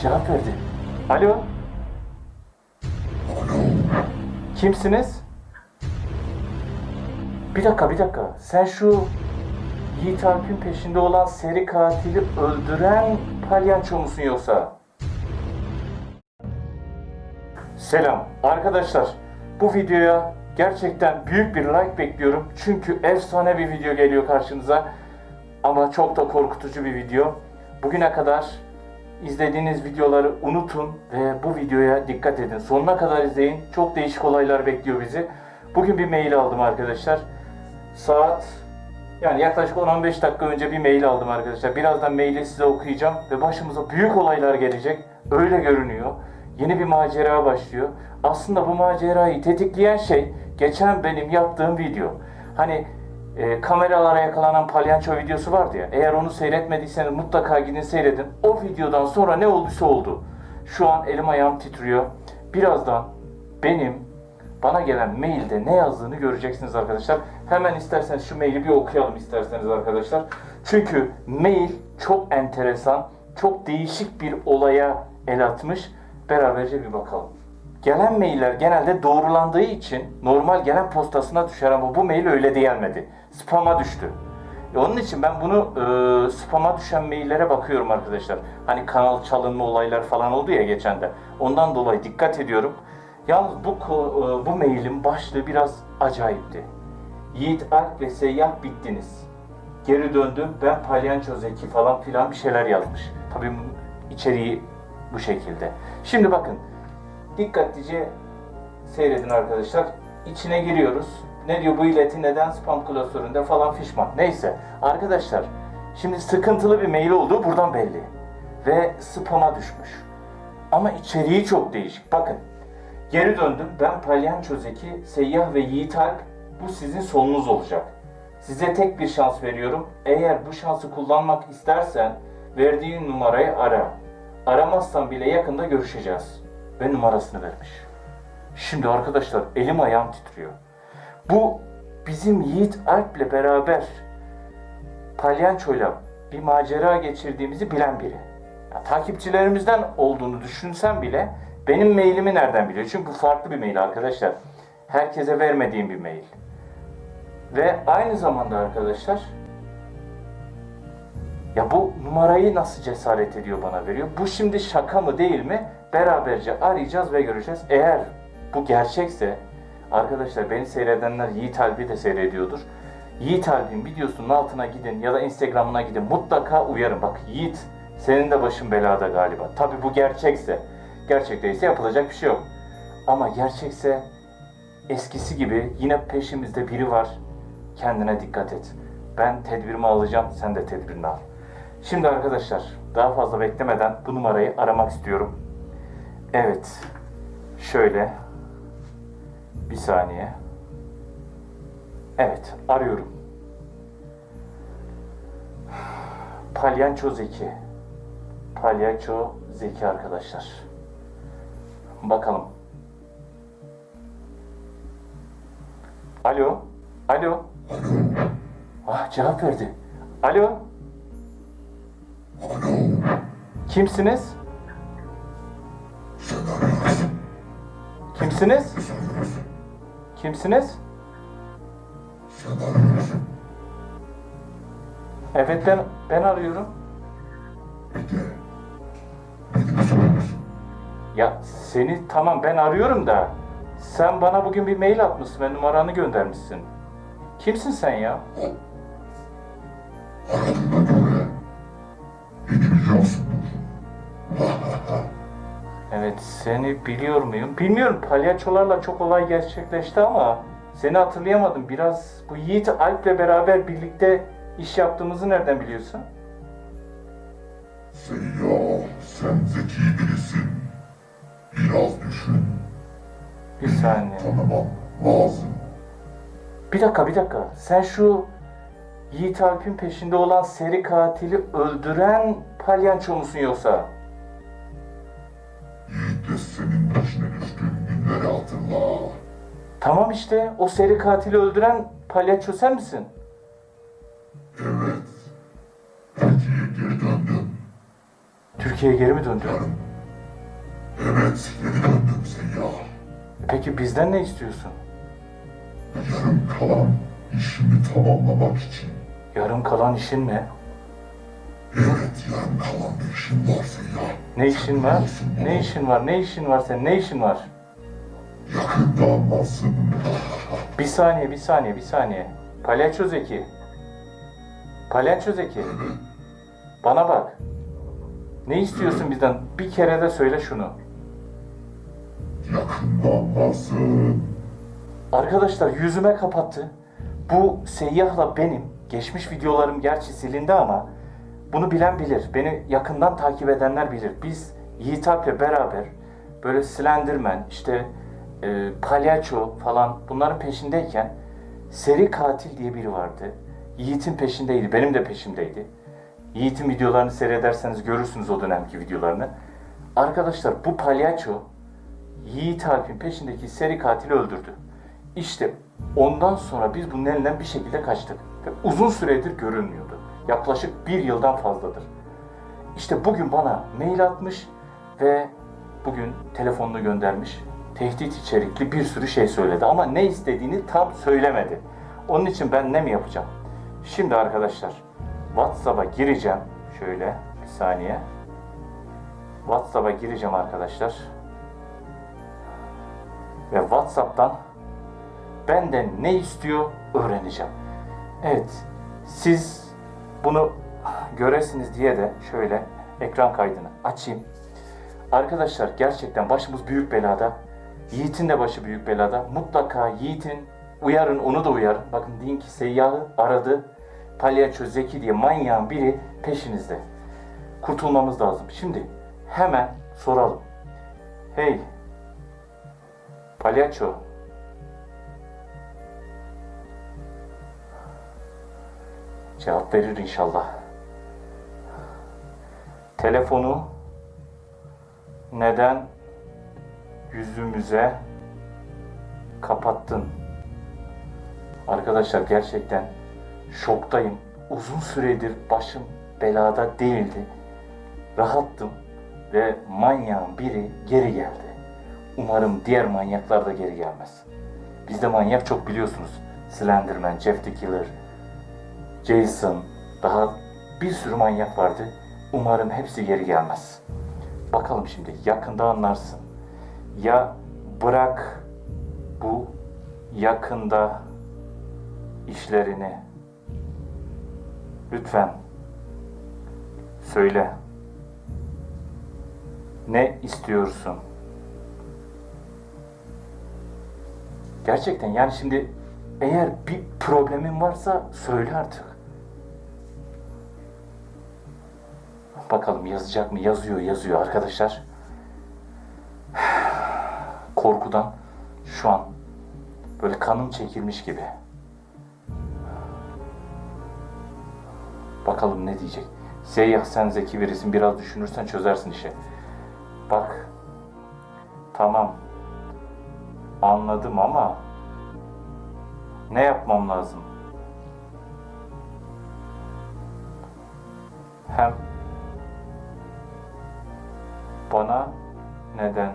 Cevap verdi. Alo. Kimsiniz? Bir dakika, bir dakika. Sen şu Yiğit Alp'in peşinde olan seri katili öldüren palyaço musun yoksa? Selam arkadaşlar. Bu videoya gerçekten büyük bir like bekliyorum. Çünkü efsane bir video geliyor karşınıza. Ama çok da korkutucu bir video. Bugüne kadar izlediğiniz videoları unutun ve bu videoya dikkat edin. Sonuna kadar izleyin. Çok değişik olaylar bekliyor bizi. Bugün bir mail aldım arkadaşlar. Saat yani yaklaşık 10-15 dakika önce bir mail aldım arkadaşlar. Birazdan maili size okuyacağım ve başımıza büyük olaylar gelecek. Öyle görünüyor. Yeni bir macera başlıyor. Aslında bu macerayı tetikleyen şey geçen benim yaptığım video. Hani e, kameralara yakalanan palyanço videosu vardı ya. Eğer onu seyretmediyseniz mutlaka gidin seyredin. O videodan sonra ne olduysa oldu. Şu an elim ayağım titriyor. Birazdan benim bana gelen mailde ne yazdığını göreceksiniz arkadaşlar. Hemen isterseniz şu maili bir okuyalım isterseniz arkadaşlar. Çünkü mail çok enteresan, çok değişik bir olaya el atmış. Beraberce bir bakalım. Gelen mailler genelde doğrulandığı için normal gelen postasına düşer ama bu mail öyle gelmedi. Spam'a düştü. E onun için ben bunu e, spam'a düşen maillere bakıyorum arkadaşlar. Hani kanal çalınma olaylar falan oldu ya geçen de. Ondan dolayı dikkat ediyorum. Yalnız bu e, bu mailin başlığı biraz acayipti. Yiğit Alp ve Seyyah bittiniz. Geri döndüm ben palyanço zeki falan filan bir şeyler yazmış. Tabii içeriği bu şekilde. Şimdi bakın dikkatlice seyredin arkadaşlar. İçine giriyoruz. Ne diyor bu ileti neden spam klasöründe falan fişman. Neyse arkadaşlar şimdi sıkıntılı bir mail olduğu buradan belli. Ve spam'a düşmüş. Ama içeriği çok değişik. Bakın geri döndüm. Ben Palyanço Zeki, Seyyah ve Yiğit Alp. Bu sizin sonunuz olacak. Size tek bir şans veriyorum. Eğer bu şansı kullanmak istersen verdiğin numarayı ara. Aramazsan bile yakında görüşeceğiz. Ve numarasını vermiş. Şimdi arkadaşlar elim ayağım titriyor. Bu bizim Yiğit Alp'le beraber palyançoyla bir macera geçirdiğimizi bilen biri. Ya, takipçilerimizden olduğunu düşünsem bile benim mailimi nereden biliyor? Çünkü bu farklı bir mail arkadaşlar. Herkese vermediğim bir mail. Ve aynı zamanda arkadaşlar ya bu numarayı nasıl cesaret ediyor bana veriyor? Bu şimdi şaka mı değil mi? Beraberce arayacağız ve göreceğiz. Eğer bu gerçekse arkadaşlar beni seyredenler Yiğit Alp'i de seyrediyordur. Yiğit Alp'in videosunun altına gidin ya da Instagram'ına gidin. Mutlaka uyarın. Bak Yiğit senin de başın belada galiba. Tabi bu gerçekse. Gerçek değilse yapılacak bir şey yok. Ama gerçekse eskisi gibi yine peşimizde biri var. Kendine dikkat et. Ben tedbirimi alacağım, sen de tedbirini al. Şimdi arkadaşlar, daha fazla beklemeden bu numarayı aramak istiyorum. Evet, şöyle. Bir saniye. Evet, arıyorum. Palyanço Zeki. Palyanço Zeki arkadaşlar. Bakalım. Alo. Alo. Ah cevap verdi. Alo. Kimsiniz? Kimsiniz? Kimsiniz? Evet ben ben arıyorum. Ya seni tamam ben arıyorum da sen bana bugün bir mail atmışsın ve numaranı göndermişsin. Kimsin sen ya? Evet seni biliyor muyum? Bilmiyorum palyaçolarla çok olay gerçekleşti ama seni hatırlayamadım. Biraz bu Yiğit Alp'le beraber birlikte iş yaptığımızı nereden biliyorsun? Seyyah, sen zeki birisin. Biraz düşün, Bir saniye. tanımam lazım. Bir dakika bir dakika. Sen şu Yiğit Alp'in peşinde olan seri katili öldüren palyanço musun yoksa? Yiğit de senin peşine düştüğün günleri hatırla. Tamam işte o seri katili öldüren palyaço sen misin? Evet. Türkiye'ye geri döndüm. Türkiye Türkiye'ye geri mi döndün? Yarın. Evet, geri döndüm seyyah. Peki bizden ne istiyorsun? Yarım kalan işimi tamamlamak için. Yarım kalan işin ne? Evet, yarım kalan bir işim var seyyah. Ne işin var? Ne işin var? Ne işin var senin? Ne işin var? Yakında anlarsın. Bir saniye, bir saniye, bir saniye. Palyaço Zeki. Palyaço Zeki. Bana bak. Ne istiyorsun bizden? Bir kere de söyle şunu. Yakında anlarsın. Arkadaşlar yüzüme kapattı. Bu seyyahla benim. Geçmiş videolarım gerçi silindi ama bunu bilen bilir. Beni yakından takip edenler bilir. Biz Yiğit Alp'le beraber böyle Slenderman, işte e, palyaço falan bunların peşindeyken seri katil diye biri vardı. Yiğit'in peşindeydi. Benim de peşimdeydi. Yiğit'in videolarını seyrederseniz görürsünüz o dönemki videolarını. Arkadaşlar bu palyaço Yiğit Alp'in peşindeki seri katili öldürdü. İşte ondan sonra biz bunun elinden bir şekilde kaçtık. Ve uzun süredir görünmüyordu. Yaklaşık bir yıldan fazladır. İşte bugün bana mail atmış ve bugün telefonunu göndermiş. Tehdit içerikli bir sürü şey söyledi ama ne istediğini tam söylemedi. Onun için ben ne mi yapacağım? Şimdi arkadaşlar WhatsApp'a gireceğim. Şöyle bir saniye. WhatsApp'a gireceğim arkadaşlar ve WhatsApp'tan benden ne istiyor öğreneceğim. Evet, siz bunu göresiniz diye de şöyle ekran kaydını açayım. Arkadaşlar gerçekten başımız büyük belada. Yiğit'in de başı büyük belada. Mutlaka Yiğit'in uyarın onu da uyarın. Bakın deyin ki seyyahı aradı. Palyaço Zeki diye manyağın biri peşinizde. Kurtulmamız lazım. Şimdi hemen soralım. Hey Palyaço. Cevap verir inşallah. Telefonu neden yüzümüze kapattın? Arkadaşlar gerçekten şoktayım. Uzun süredir başım belada değildi. Rahattım ve manyağın biri geri geldi. Umarım diğer manyaklar da geri gelmez. Bizde manyak çok biliyorsunuz. Slenderman, Jeff the Killer, Jason, daha bir sürü manyak vardı. Umarım hepsi geri gelmez. Bakalım şimdi yakında anlarsın. Ya bırak bu yakında işlerini. Lütfen söyle. Ne istiyorsun? Gerçekten yani şimdi eğer bir problemin varsa söyle artık. Bakalım yazacak mı? Yazıyor, yazıyor arkadaşlar. Korkudan şu an böyle kanım çekilmiş gibi. Bakalım ne diyecek. Seyyah sen zeki birisin biraz düşünürsen çözersin işi. Bak. Tamam. Anladım ama ne yapmam lazım? Hem bana neden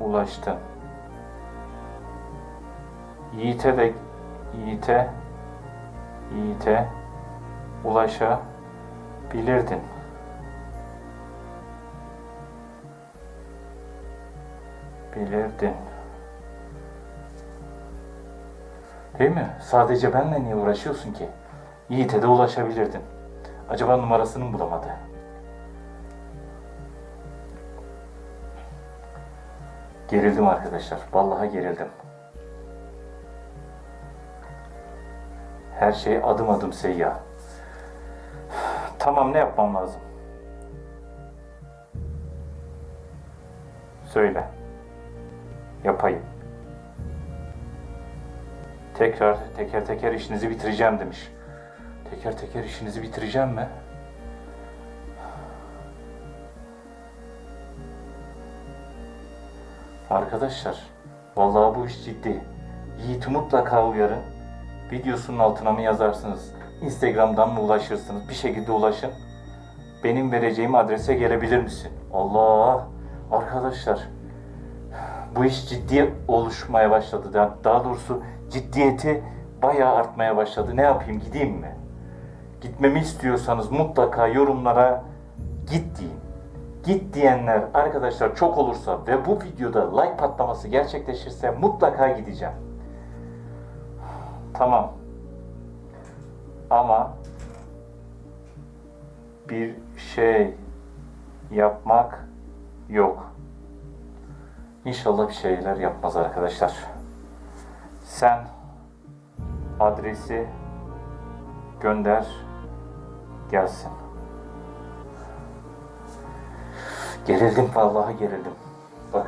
ulaştın? Yiğit'e de Yiğit'e Yiğit'e ulaşabilirdin. Bilirdin. Değil mi? Sadece benle niye uğraşıyorsun ki? Yiğit'e de ulaşabilirdin. Acaba numarasını mı bulamadı? Gerildim arkadaşlar. Vallahi gerildim. Her şey adım adım seyyah. Tamam ne yapmam lazım? Söyle. Yapayım. Tekrar teker teker işinizi bitireceğim demiş. Teker teker işinizi bitireceğim mi? Arkadaşlar, vallahi bu iş ciddi. Yiğit'i mutlaka uyarın. Videosunun altına mı yazarsınız? Instagram'dan mı ulaşırsınız? Bir şekilde ulaşın. benim vereceğim adrese gelebilir misin? Allah! Arkadaşlar bu iş ciddi oluşmaya başladı. Daha, doğrusu ciddiyeti bayağı artmaya başladı. Ne yapayım gideyim mi? Gitmemi istiyorsanız mutlaka yorumlara git deyin. Git diyenler arkadaşlar çok olursa ve bu videoda like patlaması gerçekleşirse mutlaka gideceğim. Tamam. Ama bir şey yapmak yok. İnşallah bir şeyler yapmaz arkadaşlar. Sen adresi gönder gelsin. Gerildim vallahi gerildim. Bak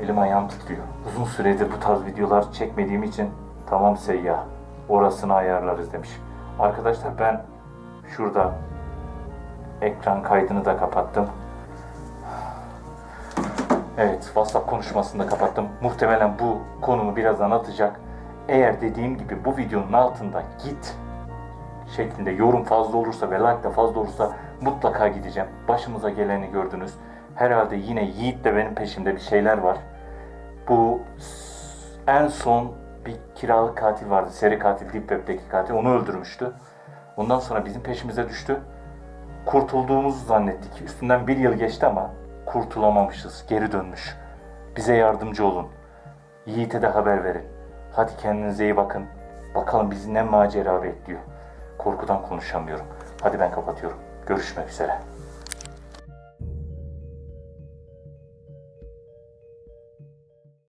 elim ayağım titriyor. Uzun süredir bu tarz videolar çekmediğim için tamam seyyah orasını ayarlarız demiş. Arkadaşlar ben şurada ekran kaydını da kapattım. Evet, WhatsApp konuşmasını da kapattım. Muhtemelen bu konumu biraz anlatacak. Eğer dediğim gibi bu videonun altında git şeklinde yorum fazla olursa ve like de fazla olursa mutlaka gideceğim. Başımıza geleni gördünüz. Herhalde yine Yiğit de benim peşimde bir şeyler var. Bu en son bir kiralık katil vardı. Seri katil, Deep Web'deki katil. Onu öldürmüştü. Ondan sonra bizim peşimize düştü. Kurtulduğumuzu zannettik. Üstünden bir yıl geçti ama kurtulamamışız. Geri dönmüş. Bize yardımcı olun. Yiğit'e de haber verin. Hadi kendinize iyi bakın. Bakalım bizi ne macera bekliyor. Korkudan konuşamıyorum. Hadi ben kapatıyorum. Görüşmek üzere.